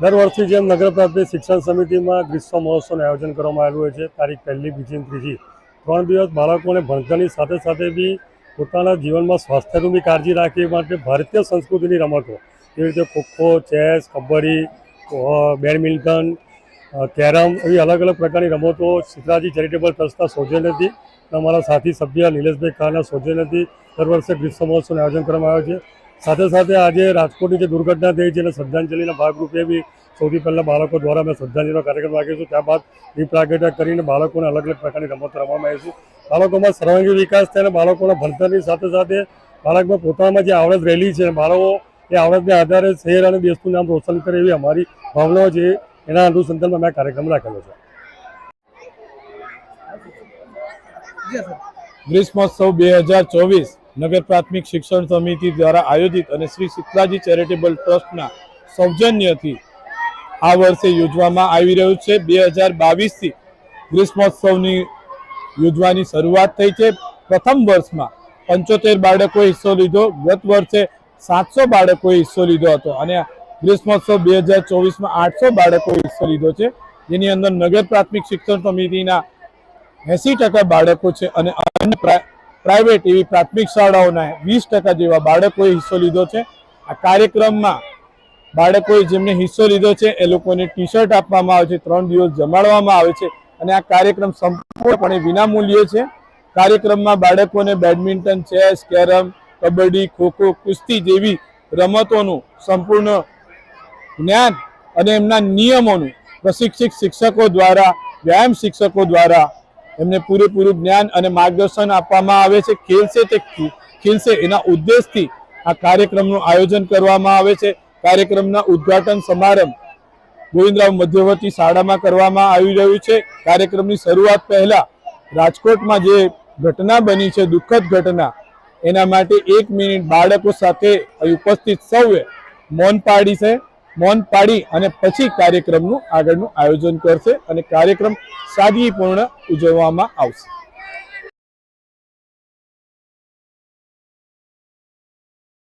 દર વર્ષની જેમ નગર પ્રાથમિક શિક્ષણ સમિતિમાં ગ્રીષ્મ મહોત્સવનું આયોજન કરવામાં આવેલું છે, તારીખ પહેલી, બીજી ત્રીજી. ત્રણ દિવસ બાળકોને ભણતરની સાથે સાથે બી પોતાના જીવનમાં સ્વાસ્થ્યનું બી કાળજી રાખી માટે ભારતીય સંસ્કૃતિની રમતો. જેવી રીતે kho kho, chess, kabaddi badminton carrom એવી અલગ અલગ પ્રકારની રમતો સિદ્ધરાજી ચેરિટેબલ ટ્રસ્ટના સૌજન્યથી અમારા સાથી સભ્ય નિલેશભાઈ ખાના સૌજન્યથી દર વર્ષે ગ્રીષ્મ મહોત્સવનું આયોજન કરવામાં આવે છે. સાથે સાથે આજે રાજકોટની જે દુર્ઘટના થઈ છે એને શ્રદ્ધાંજલિના ભાગરૂપે બી સૌથી પહેલાં બાળકો દ્વારા અમે શ્રદ્ધાંજલિનો કાર્યક્રમ રાખીશું ત્યારબાદ દીપ પ્રાગટ્ય કરીને બાળકોને અલગ અલગ પ્રકારની રમત રમવામાં આવીશું બાળકોમાં સર્વાંગી વિકાસ થાય અને બાળકોના ભણતરની સાથે સાથે બાળકમાં પોતામાં જે આવડત રહેલી છે બાળકો એ આવડતને આધારે શહેર અને દેશનું નામ રોશન કરે એવી અમારી ભાવનાઓ છે. એના અનુસંધાનમાં મેં કાર્યક્રમ રાખેલો છે. ગ્રીષ્મોત્સવ બે હજાર ચોવીસ નગર પ્રાથમિક શિક્ષણ સમિતિ દ્વારા આયોજિત અને શ્રી શીતલાજી ચેરિટેબલ ટ્રસ્ટના સૌજન્યથી આ વર્ષે યોજવામાં આવી રહ્યું છે. બે હજાર બાવીસથી ગ્રીષ્મોત્સવની યોજવાની શરૂઆત થઈ છે. પ્રથમ વર્ષમાં પંચોતેર બાળકોએ હિસ્સો લીધો. ગત વર્ષે સાતસો બાળકોએ હિસ્સો લીધો હતો અને ગ્રીષ્મોત્સવ બે હજાર ચોવીસમાં આઠસો બાળકોએ હિસ્સો લીધો છે. જેની અંદર નગર પ્રાથમિક શિક્ષણ સમિતિના એસી ટકા બાળકો છે અને અન્ય પ્રાઇવેટ એવી પ્રાથમિક શાળાઓના વીસ ટકા જેવા બાળકોએ હિસ્સો લીધો છે. આ કાર્યક્રમમાં બાળકોએ જેમને હિસ્સો લીધો છે, એ લોકોને ટી શર્ટ આપવામાં આવે છે, ત્રણ દિવસ જમાડવામાં આવે છે અને આ કાર્યક્રમ સંપૂર્ણપણે વિનામૂલ્યે છે. કાર્યક્રમમાં બાળકોને badminton, chess, carrom, kabaddi, kho kho, કુસ્તી જેવી રમતોનું સંપૂર્ણ જ્ઞાન અને એમના નિયમોનું પ્રશિક્ષિત શિક્ષકો દ્વારા, વ્યાયામ શિક્ષકો દ્વારા એમને પૂરેપૂરું જ્ઞાન અને માર્ગદર્શન આપવામાં આવે છે. ખેલશે તે ખીલશે એના ઉદ્દેશથી આ કાર્યક્રમનું આયોજન કરવામાં આવે છે. કાર્યક્રમના ઉદ્ઘાટન સમારંભ ગોવિંદરાવ મધ્યવર્તી શાળામાં કરવામાં આવી રહ્યું છે. કાર્યક્રમની શરૂઆત પહેલા રાજકોટમાં જે ઘટના બની છે, દુઃખદ ઘટના, એના માટે એક મિનિટ બાળકો સાથે ઉપસ્થિત સૌએ મૌન પાડી છે. મૌન પાડી અને પછી કાર્યક્રમનું આગળનું આયોજન કરશે અને કાર્યક્રમ સાદગીપૂર્ણ ઉજવવામાં આવશે.